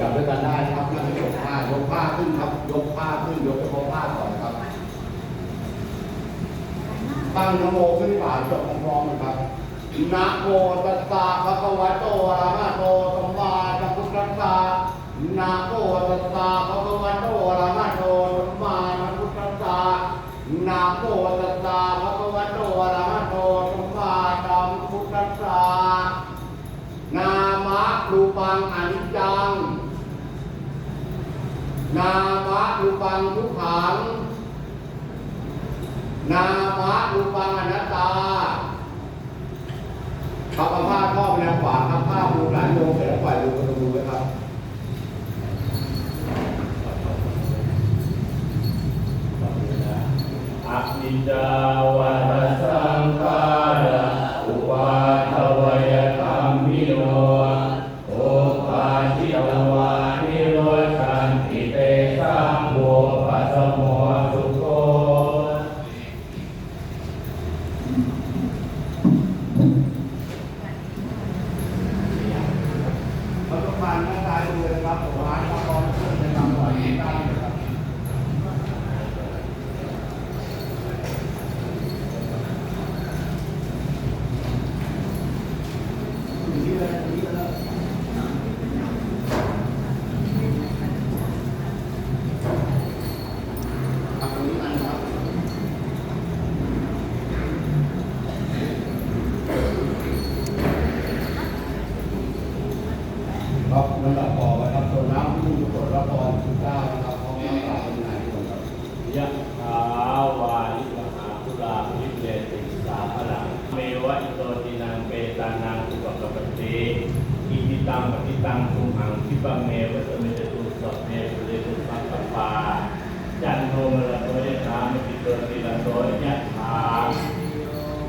กับด้วยกันได้ครับนั่งยกผ้ายกผ้าขึ้นครับ ยกผ้าขึ้น ยกเฉพาะผ้าก่อนครับ ตั้งนโมขึ้นฝ่าจบพร้อมๆกันครับนะโมตัสสะภะคะวะโตอะระหะโตสัมมาสัมพุทธัสสะนะโมตัสสะภะคะวะโตอะระหะโตสัมมาสัมพุทธัสสะนะโมตัสสะภะคะวะโตอะระหะโตสัมมาสัมพุทธัสสะนามะรูปังอนิจจัง นามะรูปังทุกขัง นามะรูปังอนัตตาครับเอาผ้าครอบไปทางขวาครับผ้าปูหลังโยงเสร็จแล้วปล่อยดูกระดูไว้ครับอภิจาวา ปัสสโมสุโค เราต้องการหน้าตายดูนะครับผมร้านข้าวต้มเพื่อนในตำรวจที่ตั้งนะครับอยู่ที่เลยอยู่ที่เลยครับตรงนี้อันครับ ครับมันตัดต่อไปครับส่วนน้ำที่มีกดรับรองทุกเจ้านะครับเพราะน้ำตาเป็นไหนก่อนครับยะถาวาลิมหาภูราภิเรติสาภลังเมวะอิโตตินังเปตานังอุปกปปติอิทิตังปฏิตังทุมหังคิปะเมวะสมิจตุสัพเพปุเรตุสัพพปาจันโทมระโตยะถามปิโตติระโตยะถา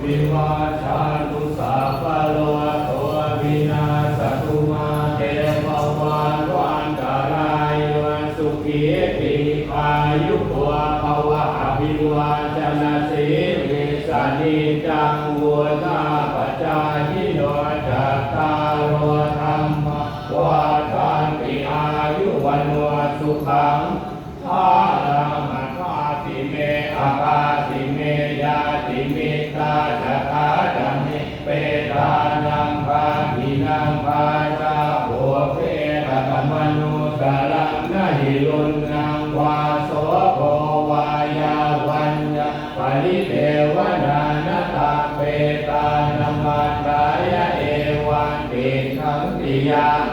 วิวาชาตุสาปะโล ยุตัวภวะอภิวาจนาสีวิสานิจังวุฒาปจายิโนจัตตารโอธรรมวาทานติอายุวันวสุขังภาลังอัคาติเมอาคาติเมยาติมิตาจักขาจัมมิเปตานังภาทินังภาจาโภเพตตมนุสลังนหิรุนนังวา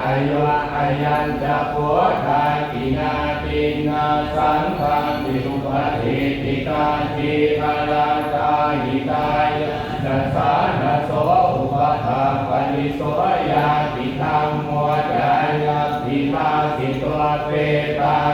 ยาอายุอายันจะโพธากินาตินาสังฆังติสุปฏิติกาจิคาราตาหิตายนัสสานัสโสอุปถาปนิโสยาติธรรมโมจายาติมาสิตวเปตา